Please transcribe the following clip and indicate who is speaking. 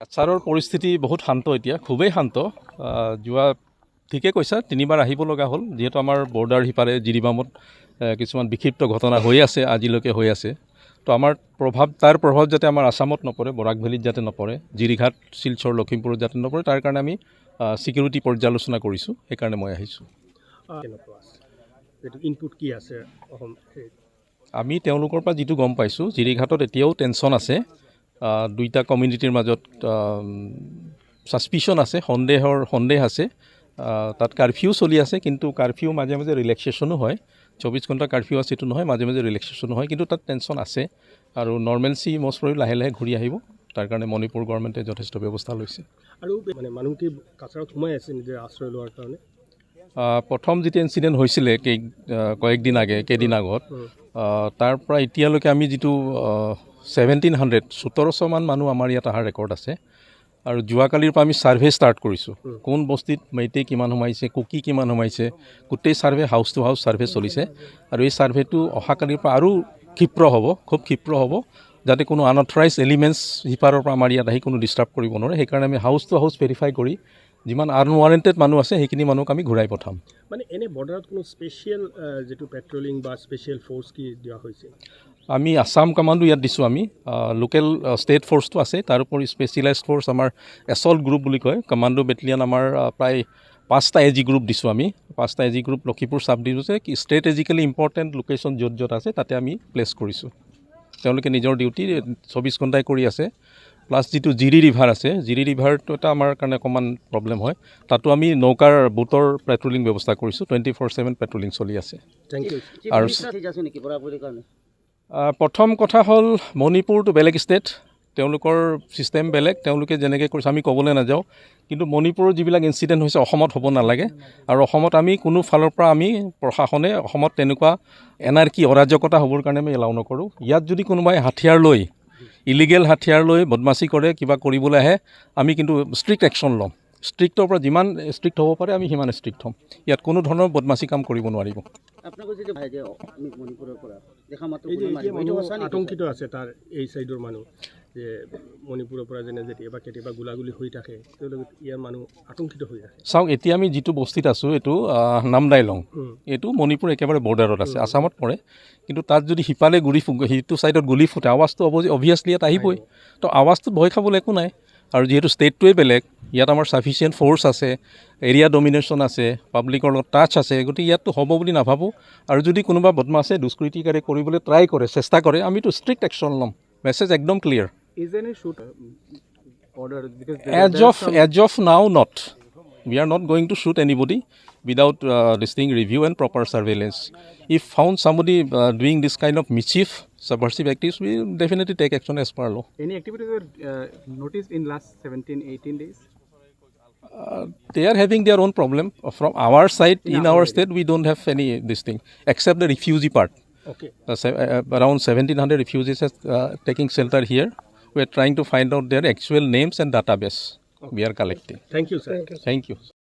Speaker 1: কাছাৰৰ পৰিস্থিতি বহুত শান্ত এতিয়া খুবেই শান্ত। যোৱা ঠিকে কৈছা তিনিবাৰ আহিব লগা হ'ল যিহেতু আমাৰ বৰ্ডাৰ সিপাৰে জিৰিবামত কিছুমান বিক্ষিপ্ত ঘটনা হৈ আছে আজিলৈকে হৈ আছে। তো আমাৰ প্ৰভাৱ তাৰ প্ৰভাৱ যাতে আমাৰ আছামত নপৰে বৰাক ভেলীত যাতে নপৰে জিৰিঘাট শিলচৰ লখিমপুৰত যাতে নপৰে তাৰ কাৰণে আমি ছিকিউৰিটি পৰ্যালোচনা কৰিছোঁ সেইকাৰণে মই আহিছোঁ।
Speaker 2: ইনপুট কি আছে?
Speaker 1: আমি তেওঁলোকৰ পৰা যিটো গম পাইছোঁ জিৰিঘাটত এতিয়াও টেনশ্যন আছে। দুইটা কমিউনিটিৰ মাজত ছাছপিচন আছে, সন্দেহৰ, সন্দেহ আছে। তাত কাৰফিউ চলি আছে, কিন্তু কাৰফিউ মাজে মাজে ৰিলেক্সেশ্যনো হয়। চৌবিছ ঘণ্টা কাৰফিউ আছে এইটো নহয়, মাজে মাজে ৰিলেক্সেশ্যনো হয়, কিন্তু তাত টেনশ্যন আছে। আৰু নৰ্মেলচি মষ্ট প্ৰবলি লাহে লাহে ঘূৰি আহিব। তাৰ কাৰণে মণিপুৰ গভৰ্ণমেণ্টে যথেষ্ট ব্যৱস্থা লৈছে।
Speaker 2: আৰু মানে মানুহটি কাছাৰত সোমাই আছে, নিজে আশ্ৰয় লোৱাৰ কাৰণে?
Speaker 1: প্ৰথম যেতিয়া ইনচিডেণ্ট হৈছিলে কেই কয়েকদিন আগে কেইদিন আগত তাৰ পৰা এতিয়ালৈকে আমি যিটো ছেভেণ্টিন হাণ্ড্ৰেড সোতৰশমান মানুহ আমাৰ ইয়াত অহাৰ ৰেকৰ্ড আছে। আৰু যোৱাকালিৰ পৰা আমি ছাৰ্ভে ষ্টাৰ্ট কৰিছোঁ। কোন বস্তিত মেইটেই কিমান সোমাইছে কুকি কিমান সোমাইছে গোটেই survey house to house survey চলিছে। আৰু এই ছাৰ্ভেটো অহাকালিৰ পৰা আৰু ক্ষীপ্ৰ হ'ব খুব ক্ষীপ্ৰ হ'ব যাতে কোনো আনঅথৰাইজ এলিমেণ্টছ সিপাৰৰ পৰা আমাৰ ইয়াত আহি কোনো ডিষ্টাৰ্ব কৰিব নোৱাৰে। সেইকাৰণে আমি হাউচ টু হাউচ ভেৰিফাই কৰি যিমান আনৱাৰেণ্টেড মানুহ আছে সেইখিনি মানুহক আমি ঘূৰাই পঠাম।
Speaker 2: মানে এনে বৰ্ডাৰত কোনো স্পেচিয়েল যিটো পেট্ৰলিং বা স্পেচিয়েল ফ'ৰ্চ কি দিয়া হৈছে?
Speaker 1: আমি আছাম কামাণ্ডো ইয়াত দিছোঁ আমি। লোকেল ষ্টেট ফ'ৰ্চটো আছে। তাৰোপৰি স্পেচিয়েলাইজ ফ'ৰ্চ আমাৰ এছল্ট গ্ৰুপ বুলি কয়। কমাণ্ডো বেটেলিয়ান আমাৰ প্ৰায় পাঁচটা এ জি গ্ৰুপ দিছোঁ আমি। পাঁচটা এ জি গ্ৰুপ লখিমপুৰ চাব ডিভিজনে কি ষ্ট্ৰেটেজিকেলি ইম্পৰ্টেণ্ট লোকেশ্যন য'ত য'ত আছে তাতে আমি প্লেচ কৰিছোঁ। তেওঁলোকে নিজৰ ডিউটি চৌবিছ ঘণ্টাই কৰি আছে। প্লাছ যিটো জিৰি ৰিভাৰ আছে জিৰি ৰিভাৰটো এটা আমাৰ কাৰণে অকণমান প্ৰব্লেম হয়। তাতো আমি নৌকাৰ বোটৰ পেট্ৰলিং ব্যৱস্থা কৰিছোঁ টুৱেণ্টি ফ'ৰ ছেভেন পেট্ৰলিং চলি আছে।
Speaker 2: থেংক ইউ
Speaker 1: আৰু
Speaker 3: আছে নেকি বৰাবৰীৰ কাৰণে?
Speaker 1: আহ, প্ৰথম কথা হ'ল মণিপুৰটো বেলেগ ষ্টেট তেওঁলোকৰ ছিষ্টেম বেলেগ তেওঁলোকে যেনেকৈ কৰিছে আমি ক'বলৈ নাযাওঁ। কিন্তু মণিপুৰৰ যিবিলাক ইনচিডেণ্ট হৈছে অসমত হ'ব নালাগে। আৰু অসমত আমি কোনো ফালৰ পৰা আমি প্ৰশাসনে অসমত তেনেকুৱা এনাৰ্কি অৰাজকতা হ'বৰ কাৰণে আমি এলাউ নকৰোঁ। ইয়াত যদি কোনোবাই হাথিয়াৰ লৈ ইলিগেল হাথিয়াৰ লৈ বদমাচি কৰে কিবা কৰিবলৈ আহে আমি কিন্তু ষ্ট্ৰিক্ট একশ্যন ল'ম। ষ্ট্ৰিক্টৰ পৰা যিমান ষ্ট্ৰিক্ট হ'ব পাৰে আমি সিমান ষ্ট্ৰিক্ট হ'ম। ইয়াত কোনো ধৰণৰ বদমাচি কাম কৰিব নোৱাৰিব।
Speaker 3: দেখা মাত্ৰ
Speaker 2: আতংকিত আছে তাৰ এই চাইডৰ মানুহ যে মণিপুৰৰ পৰা যেনে কেতিয়াবা কেতিয়াবা গোলাগুলি হৈ থাকে তেওঁলোকে ইয়াৰ মানুহ আতংকিত হৈ আছে।
Speaker 1: চাওক এতিয়া আমি যিটো বস্তিত আছোঁ এইটো নামদাইলং। এইটো মণিপুৰ একেবাৰে বৰ্ডাৰত আছে আছামত পৰে। কিন্তু তাত যদি সিফালে গুলি সিটো ছাইডত গুলি ফুটে আৱাজটো অভিয়াছলি ইয়াত আহিবই। তো আৱাজটোত ভয় খাবলৈ একো নাই। আৰু যিহেতু ষ্টেটটোৱে বেলেগ ইয়াত আমাৰ ছাফিচিয়েণ্ট ফ'ৰ্চ আছে এৰিয়া ডমিনেশ্যন আছে পাব্লিকৰ লগত টাচ আছে গতিকে ইয়াততো হ'ব বুলি নাভাবোঁ আৰু যদি কোনোবা বদমাছে দুষ্কৃতিকাৰী কৰিবলৈ ট্ৰাই কৰে চেষ্টা কৰে আমিতো ষ্ট্ৰিক্ট একশ্যন ল'ম মেছেজ একদম clear
Speaker 4: uh,
Speaker 1: of
Speaker 4: some,
Speaker 1: as of now not we are not going to shoot anybody without uh, this thing review and proper surveillance if found somebody uh, doing this kind of mischief subversive activities, we definitely take action as per law.
Speaker 4: Any activities were uh, noticed in last 17, 18 days?
Speaker 1: Uh, they are having their own problem. Uh, from our side, in, in our, state, we don't have any this thing except the refugee part.
Speaker 2: Okay.
Speaker 1: Uh, uh around 1,700 refugees are uh, taking shelter here. We are trying to find out their actual names and database. Okay. We are collecting.
Speaker 2: Thank you, sir. Thank you. Sir.
Speaker 1: Thank you.